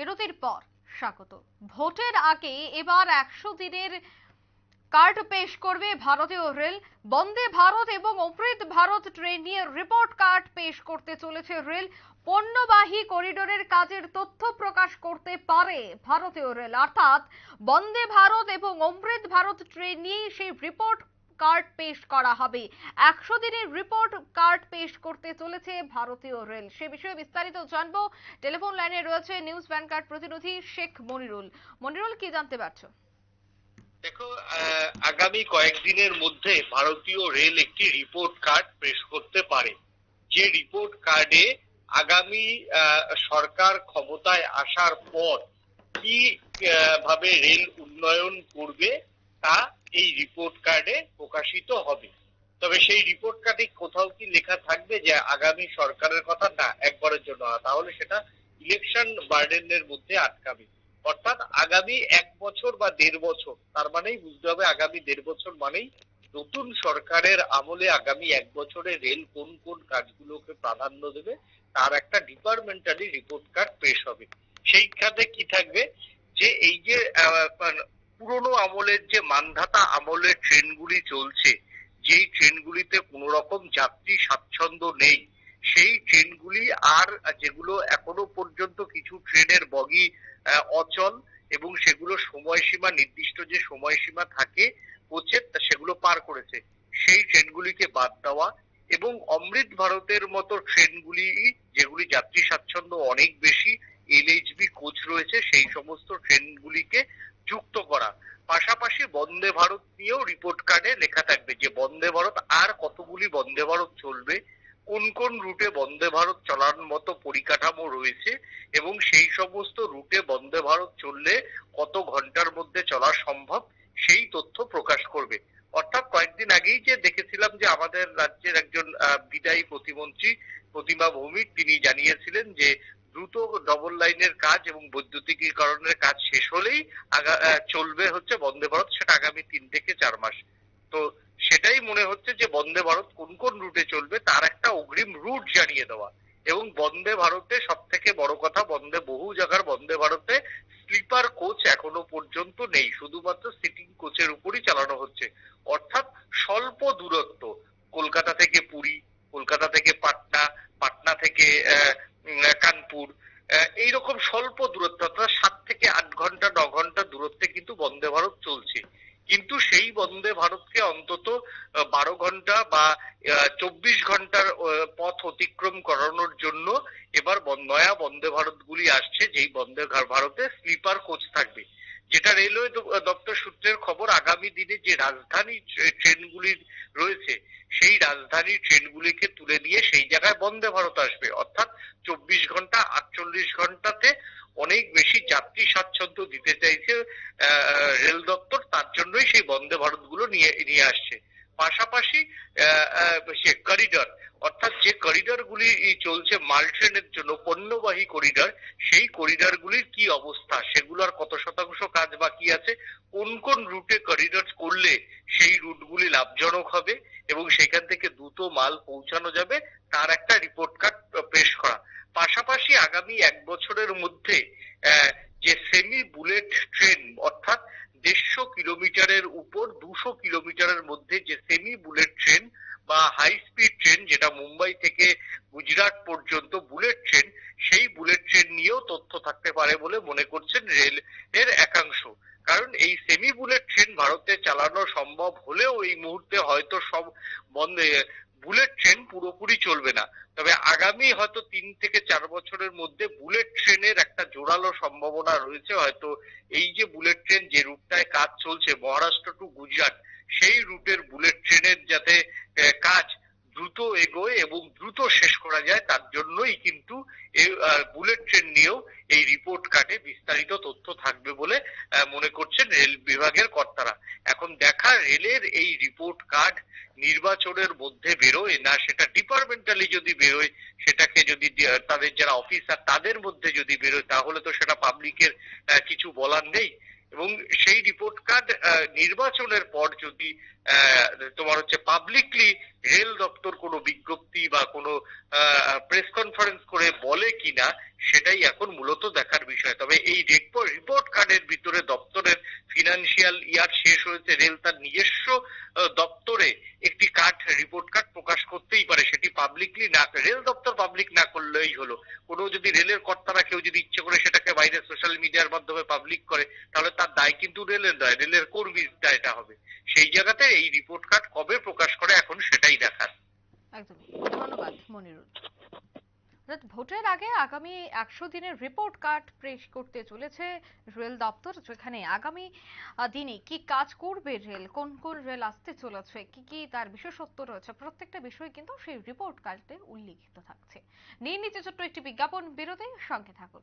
বিরতির পর স্বাগত। ভোটের আগে এবার একশো দিনের কার্ড পেশ করবে ভারতীয় রেল। বন্দে ভারত এবং অমৃত ভারত ট্রেন নিয়ে রিপোর্ট কার্ড পেশ করতে চলেছে রেল। পণ্যবাহী করিডোরের কাজের তথ্য প্রকাশ করতে পারে ভারতীয় রেল। অর্থাৎ বন্দে ভারত এবং অমৃত ভারত ট্রেন নিয়ে সেই রিপোর্ট কার্ড পেশ করা হবে। একশো দিনের রিপোর্ট কার্ড পেশ করতে চলেছে ভারতীয় রেল। সে বিষয়ে বিস্তারিত জানব। টেলিফোন লাইনে রয়েছে নিউজ ভ্যানগার্ড প্রতিনিধি শেখ মনিরুল। মনিরুল, কি জানতে পারছ? দেখো আগামী কয়েকদিনের মধ্যে ভারতীয় রেল একটি রিপোর্ট কার্ড পেশ করতে পারে। যে রিপোর্ট কার্ডে আগামী সরকার ক্ষমতায় আসার পর কি ভাবে রেল উন্নয়ন করবে তা এই রিপোর্ট কার্ডে প্রকাশিত হবে। তবে সেই রিপোর্ট কার্ডে কোথাও কি লেখা থাকবে যে আগামী সরকারের কথা? না, একবারের জন্য তাহলে সেটা ইলেকশন বার্ডেনের মধ্যে আটকাবে। অর্থাৎ আগামী এক বছর বা দেড় বছর, তার মানেই বুঝতে হবে আগামী দেড় বছর মানেই নতুন সরকারের আমলে আগামী এক বছরে রেল কোন কোন কাজগুলোকে প্রাধান্য দেবে, তার একটা ডিপার্টমেন্টালি রিপোর্ট কার্ড পেশ হবে। সেই খাতে কি থাকবে? যে এই যে পুরনো আমলের যে মানধাতা আমলের ট্রেনগুলি চলছে, যেই ট্রেনগুলিতে কোনো রকম যাত্রী স্বাচ্ছন্দ্য নেই, সেই ট্রেনগুলি আর যেগুলো এখনও পর্যন্ত কিছু ট্রেনের বগি অচল এবং সেগুলো সময়সীমা, নির্দিষ্ট যে সময়সীমা থাকে কোচের সেগুলো পার করেছে। সেই ট্রেনগুলিকে বাদ দেওয়া এবং অমৃত ভারতের মতো ট্রেনগুলি, যেগুলি যাত্রী স্বাচ্ছন্দ্য অনেক বেশি, এলএইচবি কোচ রয়েছে, সেই সমস্ত ট্রেনগুলিকে যুক্ত করা। পাশাপাশি বন্দে ভারত নিয়েও রিপোর্ট কার্ডে লেখা থাকবে যে, বন্দে ভারত আর কতগুলি বন্দে ভারত চলবে, কোন কোন রুটে বন্দে ভারত চলার মতো পরিকাঠামো রয়েছে, এবং সেই সমস্ত রুটে বন্দে ভারত চললে কত ঘণ্টার মধ্যে চলা সম্ভব, সেই তথ্য প্রকাশ করবে। অর্থাৎ কয়েকদিন আগেই যে দেখেছিলাম যে, আমাদের রাজ্যের একজন বিদায়ী প্রতিমন্ত্রী প্রতিমা ভৌমিক, তিনি জানিয়েছিলেন যে দ্রুত ডবল লাইনের কাজ এবং বৈদ্যুতিকীকরণের কাজ শেষ হলেই চলবে হচ্ছে বন্দে ভারত। সেটা আগামী তিন থেকে চার মাস। তো সেটাই মনে হচ্ছে যে বন্দে ভারত কোন কোন রুটে চলবে তার একটা অগ্রিম রুট জানিয়ে দেওয়া। এবং বন্দে ভারতে সব থেকে বড় কথা বন্দে বহু জায়গার বন্দে ভারতে স্লিপার কোচ এখনও পর্যন্ত নেই। শুধুমাত্র সিটিং কোচের উপরই চালানো হচ্ছে। অর্থাৎ স্বল্প দূরত্ব। কলকাতা থেকে পুরী কলকাতা থেকে পাটনা পাটনা থেকে আহ, এইরকম স্বল্প দূরত্ব, অর্থাৎ সাত থেকে আট ঘণ্টা, ন ঘণ্টা দূরত্বে কিন্তু বন্দে ভারত চলছে। কিন্তু সেই বন্দে ভারতকে অন্তত বারো ঘণ্টা বা চব্বিশ ঘণ্টার পথ অতিক্রম করানোর জন্য এবার নয়া বন্দে ভারত গুলি আসছে, যেই বন্দে ভারতে স্লিপার কোচ থাকবে। যেটা রেলওয়ে দপ্তর সূত্রের খবর, আগামী দিনে যে রাজধানী ট্রেনগুলি রয়েছে, সেই রাজধানী ট্রেনগুলিকে তুলে নিয়ে সেই জায়গায় বন্দে ভারত আসবে। অর্থাৎ চব্বিশ ঘণ্টা, আটচল্লিশ ঘন্টাতে অনেক বেশি যাত্রী স্বাচ্ছন্দ্য দিতে চাইছে রেল দপ্তর। তার জন্যই সেই বন্দে ভারতগুলো নিয়ে নিয়ে আসছে। পাশাপাশি সে করিডর অর্থাৎ যে করিডর গুলি চলছে মাল ট্রেনের জন্য, পণ্যবাহী করিডর সেই করিডর গুলির কি অবস্থা? সেগুলোর কত শতাংশ কাজ বাকি আছে? কোন কোন রুটে করিডর করলে সেই রুটগুলি লাভজনক হবে? এবং সেখান থেকে দ্রুত মাল পৌঁছানো যাবে? তার একটা রিপোর্ট কার্ড পেশ করা। পাশাপাশি আগামী এক বছরের মধ্যে যে সেমি বুলেট ট্রেন অর্থাৎ দেড়শো কিলোমিটারের উপর, দুশো কিলোমিটারের মধ্যে যে সেমি বুলেট ট্রেন বা হাই স্পিড ট্রেন যেটা মুম্বাই থেকে গুজরাট পর্যন্ত বুলেট ট্রেন সেই বুলেট ট্রেন নিয়েও তথ্য থাকতে পারে বলে মনে করছেন রেল এর একাংশ। কারণ এই সেমি বুলেট ট্রেন ভারতে চালানো সম্ভব হলেও এই মুহূর্তে হয়তো সব বন্ধে বুলেট ট্রেন পুরোপুরি চলবে না। তবে আগামী হয়তো তিন থেকে চার বছরের মধ্যে বুলেট ট্রেনের একটা জোরালো সম্ভাবনা রয়েছে। হয়তো এই যে বুলেট ট্রেন যে রুটটায় কাজ চলছে মহারাষ্ট্র টু গুজরাট সেই রুটের বুলেট ট্রেনের যাতে কাজ দ্রুত এগোয় এবং দ্রুত শেষ করা যায়, তার জন্যই কিন্তু বুলেট ট্রেন নিয়েও এই রিপোর্ট কার্ডে বিস্তারিত তথ্য থাকবে বলে মনে করছেন রেল বিভাগের কর্তারা। এখন দেখা, রেলের এই রিপোর্ট কার্ড নির্বাচনের মধ্যে বেরোয়, না সেটা ডিপার্টমেন্টালি যদি বেরোয়, সেটাকে যদি তাদের যারা অফিসার তাদের মধ্যে যদি বেরোয়, তাহলে তো সেটা পাবলিকের কিছু বলার নেই। এবং সেই রিপোর্ট কার্ড নির্বাচনের পর যদি তোমার হচ্ছে পাবলিকলি রেল দপ্তর কোনো বিজ্ঞপ্তি বা কোনো প্রেস কনফারেন্স করে বলে কিনা, সেটাই এখন মূলত দেখার বিষয়। তবে এই রিপোর্ট কার্ডের ভিতরে দপ্তরের ফিনান্সিয়াল ইয়ার শেষ হয়েছে রেল তার নিজস্ব দপ্তরে একটি কার্ড রিপোর্ট কার্ড প্রকাশ করতেই পারে সেটি পাবলিকলি না রেল দপ্তর পাবলিক না করলেই হলো। কোনো যদি রেলের কর্তারা কেউ যদি ইচ্ছে করে সেটাকে বাইরে সোশ্যাল মিডিয়ার মাধ্যমে পাবলিক করে, তাহলে তার দায় কিন্তু রেলের নয় রেলের কর্মীর দায়টা হবে। সেই জায়গাতে এই রিপোর্ট কার্ড কবে প্রকাশ করে, এখন সেটাই দেখার। একদম। ধন্যবাদ, মনিরুল। অর্থাৎ ভোটের আগে আগামী একশো দিনের রিপোর্ট কার্ড পেশ করতে চলেছে রেল দপ্তর যেখানে আগামী দিনে কি কাজ করবে রেল? কোন কোন রেল আসতে চলেছে? কি কি তার বিশেষত্ব রয়েছে? প্রত্যেকটা বিষয় কিন্তু সেই রিপোর্ট কার্ডে উল্লিখিত থাকছে। নিয়ে নিচে ছোট্ট একটি বিজ্ঞাপন বিরতি সঙ্গে থাকুন।